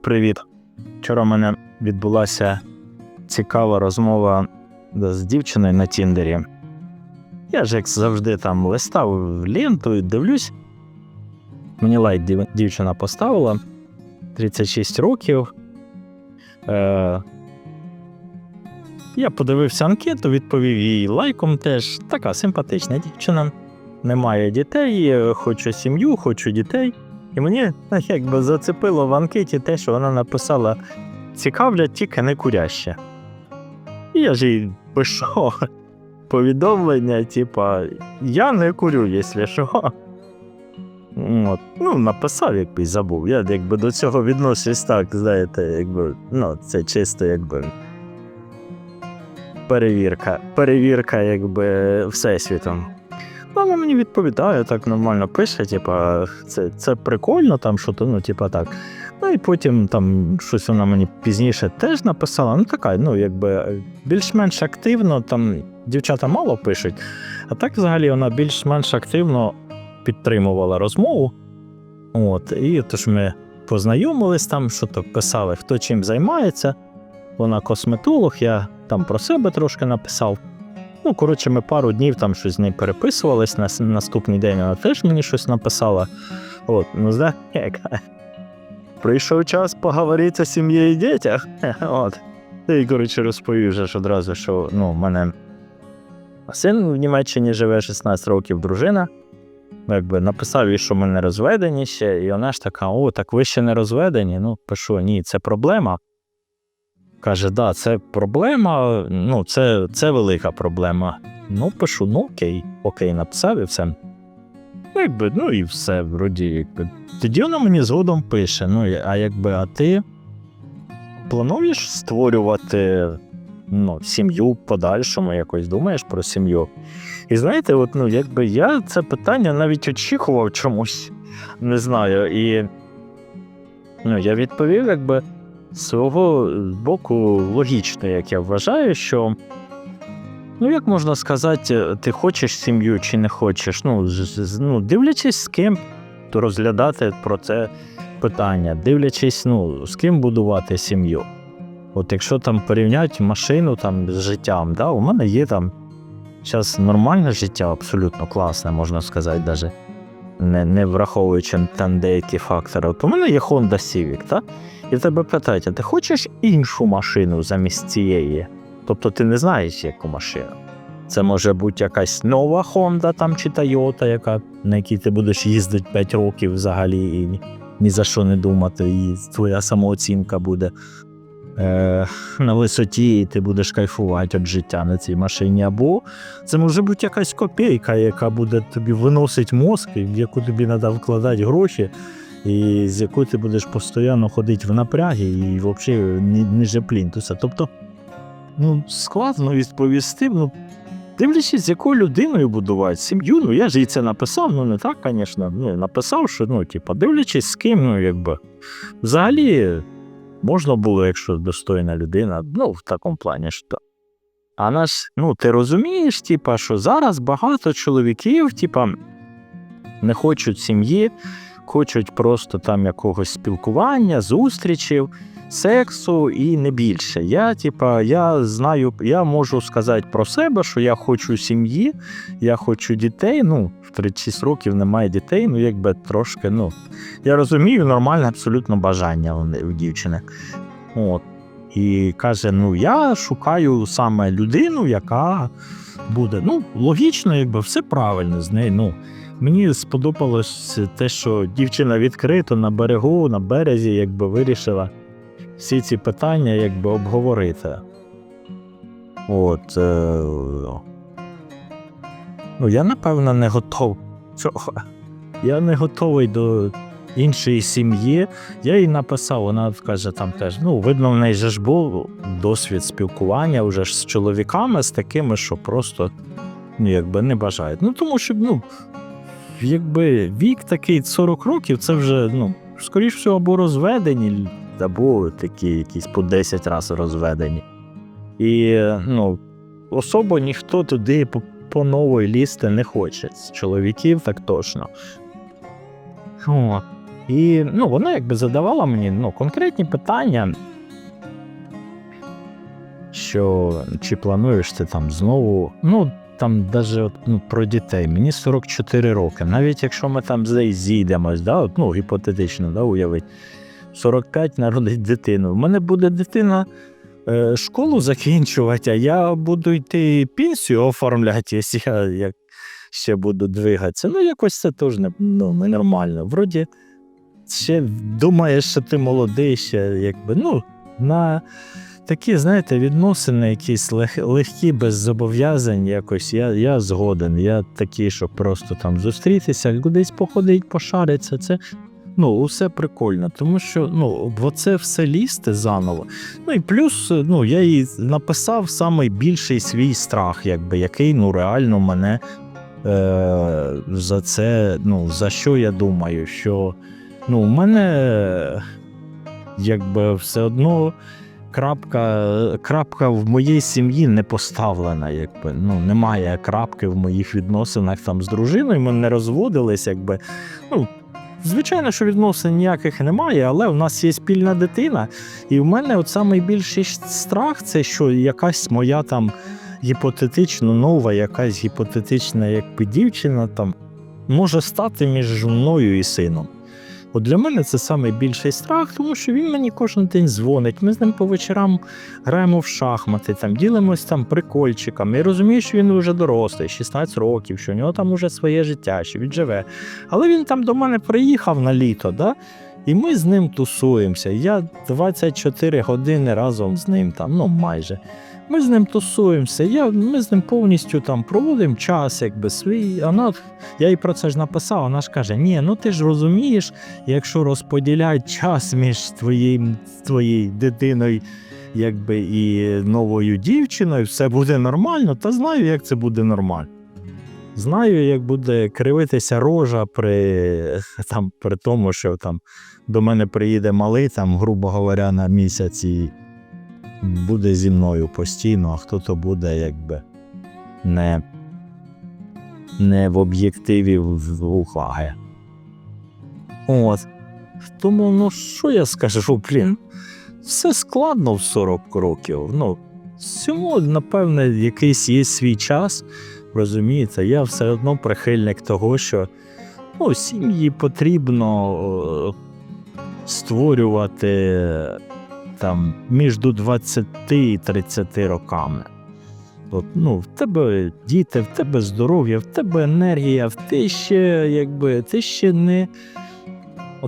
Привіт. Вчора в мене відбулася цікава розмова з дівчиною на Тіндері. Я ж, як завжди, там листав ленту і дивлюсь. Мені лайк дівчина поставила 36 років. Е, я подивився анкету, відповів їй лайком теж. Така симпатична дівчина. Немає дітей, е, хочу сім'ю, хочу дітей. І мені ну, якби зацепило в анкеті те, що вона написала цікавлять тільки не куряще. І я ж їй пишу повідомлення, типа, я не курю, якщо що. От. Ну, написав, якби забув. Я якби до цього відношусь так, знаєте, якби, ну, це чисто якби. Перевірка. Перевірка, якби, всесвітом. Вона мені відповідає, так нормально пише, типа, це, це прикольно, там що то, ну, типа так. Ну і потім там щось вона мені пізніше теж написала. Ну, така, ну, якби більш-менш активно, там дівчата мало пишуть, а так взагалі вона більш-менш активно підтримувала розмову. От, і тож ми познайомились там, що то писали, хто чим займається. Вона косметолог, я там про себе трошки написав. Ну, коротше, ми пару днів там щось з нею переписувались. На наступний день вона теж мені щось написала. От, ну яка. Прийшов час поговорити о сім'ї і дітях. От. І, коротше, розповів вже ж одразу, що ну, в мене син в Німеччині живе 16 років, дружина. Ну, Якби написав їй, що ми не розведені ще, і вона ж така: о, так ви ще не розведені. Ну, пишу, ні, це проблема. Каже, да, це проблема, ну, це, це велика проблема. Ну, пишу, ну окей, окей, написав і все. Ну, якби, ну і все, вроді, якби. Тоді вона мені згодом пише: ну, а якби, а ти плануєш створювати ну, сім'ю подальшому, якось думаєш про сім'ю? І знаєте, от, ну, якби я це питання навіть очікував чомусь, не знаю. І ну, я відповів, якби свого боку логічно, як я вважаю, що. Ну, як можна сказати, ти хочеш сім'ю чи не хочеш? Ну, ну дивлячись з ким, то розглядати про це питання, дивлячись, ну, з ким будувати сім'ю. От якщо там порівняти машину там, з життям, да, у мене є там зараз нормальне життя, абсолютно класне, можна сказати, навіть не, не враховуючи там деякі фактори. От у мене є Honda Civic, так? І тебе питають, а ти хочеш іншу машину замість цієї? Тобто ти не знаєш, яку машину. Це може бути якась нова Honda там чи Toyota, яка, на якій ти будеш їздити 5 років взагалі і ні за що не думати, і твоя самооцінка буде на висоті, і ти будеш кайфувати від життя на цій машині. Або це може бути якась копійка, яка буде тобі виносити мозк, в яку тобі треба вкладати гроші, і з якою ти будеш постійно ходити в напряги і взагалі ниже плінтуса. Тобто, ну, складно відповісти. Ну, дивлячись, з якою людиною будувати сім'ю, ну я ж їй це написав, ну не так, звісно. Ну, написав, що ну, типу, дивлячись з ким, ну якби. Взагалі, можна було, якщо достойна людина, ну, в такому плані що. А нас, ну, ти розумієш, типа, що зараз багато чоловіків, типа, не хочуть сім'ї, хочуть просто там якогось спілкування, зустрічів, сексу і не більше. Я, типа, я знаю, я можу сказати про себе, що я хочу сім'ї, я хочу дітей. Ну, в 36 років немає дітей, ну якби трошки, ну. Я розумію, нормальне абсолютно бажання у дівчини. От. І каже: ну, я шукаю саме людину, яка буде. Ну, логічно, якби все правильно з нею. Ну, Мені сподобалось те, що дівчина відкрито на берегу, на березі, якби вирішила всі ці питання якби обговорити. От. Е... Ну, я, напевно, не готов. Чого? Я не готовий до іншої сім'ї. Я їй написав, вона каже, там теж, ну, видно, в неї же ж був досвід спілкування вже ж з чоловіками, з такими, що просто ну, якби не бажають. Ну, тому що, ну, якби вік такий 40 років, це вже, ну, скоріш всього, або розведені, або такі якісь по 10 разів розведені. І, ну, особо ніхто туди по, по нової лізти не хоче. З чоловіків так точно. І ну, вона якби задавала мені ну, конкретні питання, що чи плануєш ти там знову. Ну, там навіть ну, про дітей. Мені 44 роки. Навіть якщо ми там зійдемось, да, от, ну, гіпотетично, да, уявить, 45 народить дитину. В мене буде дитина е, школу закінчувати, а я буду йти пенсію оформляти, якщо я ще буду двигатися. Ну, якось це теж не, ну, ненормально. Вроді ще думаєш, що ти молодий, ще якби, ну, на такі, знаєте, відносини, якісь лег, легкі, без зобов'язань, якось я, я згоден. Я такий, щоб просто там зустрітися, кудись походить, пошариться. Це ну, усе прикольно, тому що ну, бо це все лізти заново. Ну і плюс, ну, я їй написав найбільший свій страх, якби, який ну, реально мене е, за це, ну, за що я думаю, що ну, у мене якби все одно крапка, крапка в моїй сім'ї не поставлена. Якби. Ну, немає крапки в моїх відносинах там з дружиною, ми не розводились, якби. Ну, Звичайно, що відносин ніяких немає, але в нас є спільна дитина, і в мене от найбільший страх це що якась моя там гіпотетично нова, якась гіпотетична якби дівчина там може стати між мною і сином. От для мене це найбільший страх, тому що він мені кожен день дзвонить. Ми з ним по вечорам граємо в шахмати, там ділимось там прикольчиками. Я розумію, що він вже дорослий, 16 років, що у нього там уже своє життя, що він живе. Але він там до мене приїхав на літо, да? і ми з ним тусуємося. Я 24 години разом з ним, там, ну майже. Ми з ним тусуємося, я, ми з ним повністю там проводимо час, якби свій. Вона, я їй про це ж написав, вона ж каже: Ні, ну ти ж розумієш, якщо розподіляють час між твоїм, твоєю дитиною якби, і новою дівчиною, все буде нормально, та знаю, як це буде нормально. Знаю, як буде кривитися рожа при, там, при тому, що там до мене приїде малий, там, грубо говоря, на місяць і буде зі мною постійно, а хто то буде якби не, не в об'єктиві в- уваги. От. Тому, ну що я скажу, блін, все складно в 40 років. Ну, всьому, напевне, якийсь є свій час. Розумієте, я все одно прихильник того, що ну, сім'ї потрібно е, створювати там між 20 і 30 роками. От, ну, в тебе діти, в тебе здоров'я, в тебе енергія, в ти ще, якби, ти ще не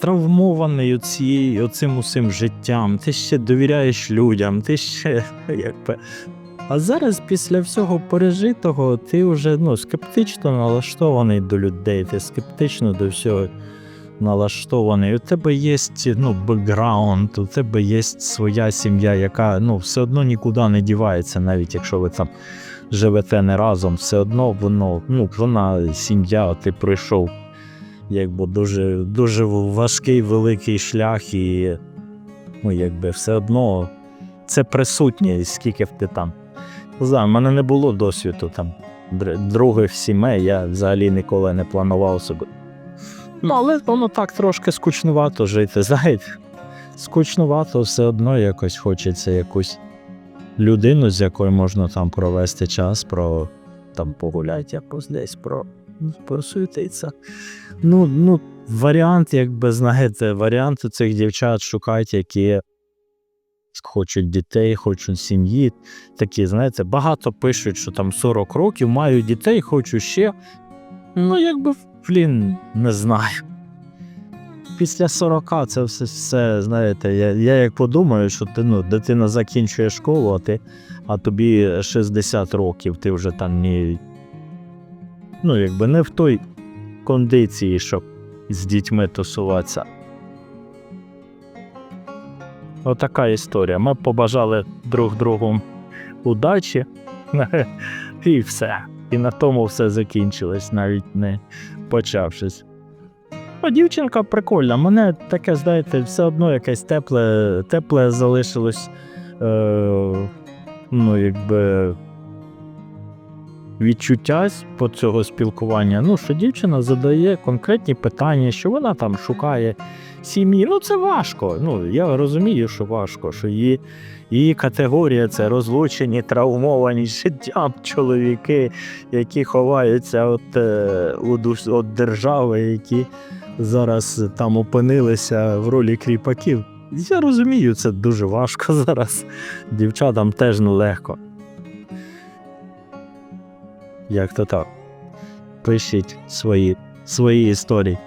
травмований оцією, оцим усім життям, ти ще довіряєш людям, ти ще якби. А зараз, після всього пережитого, ти вже ну, скептично налаштований до людей, ти скептично до всього налаштований. У тебе є ну, бекграунд, у тебе є своя сім'я, яка ну, все одно нікуди не дівається, навіть якщо ви там живете не разом, все одно воно, ну, вона сім'я, ти пройшов якби дуже, дуже важкий великий шлях, і ну, якби все одно це присутнє, скільки б ти там. Не знаю, в мене не було досвіду там других сімей, я взагалі ніколи не планував собі. Ну, але воно так трошки скучнувато жити, знаєте. Скучнувато все одно якось хочеться якусь людину, з якою можна там провести час, про там погуляти якось десь, про просуетиться. Ну, ну, варіант, якби знаєте, варіант цих дівчат шукають, які хочуть дітей, хочуть сім'ї. Такі, знаєте, багато пишуть, що там 40 років, маю дітей, хочу ще. Ну, якби, блін, не знаю. Після 40 це все, все знаєте, я, я як подумаю, що ти, ну, дитина закінчує школу, а, ти, а тобі 60 років, ти вже там ні. Ну, якби не в той кондиції, щоб з дітьми тусуватися. Отака історія. Ми побажали друг другу удачі, і все. І на тому все закінчилось, навіть не почавшись. А дівчинка прикольна. Мене таке, знаєте, все одно якесь тепле, тепле залишилось. Е, ну, якби. Відчуття по цього спілкування. Ну, що дівчина задає конкретні питання, що вона там шукає сім'ї. Ну, це важко. Ну, я розумію, що важко, що її, її категорія це розлучені, травмовані життям чоловіки, які ховаються від, від, від держави, які зараз там опинилися в ролі кріпаків. Я розумію, це дуже важко зараз. Дівчатам теж нелегко. Як то так. Пишіть свої, свої історії.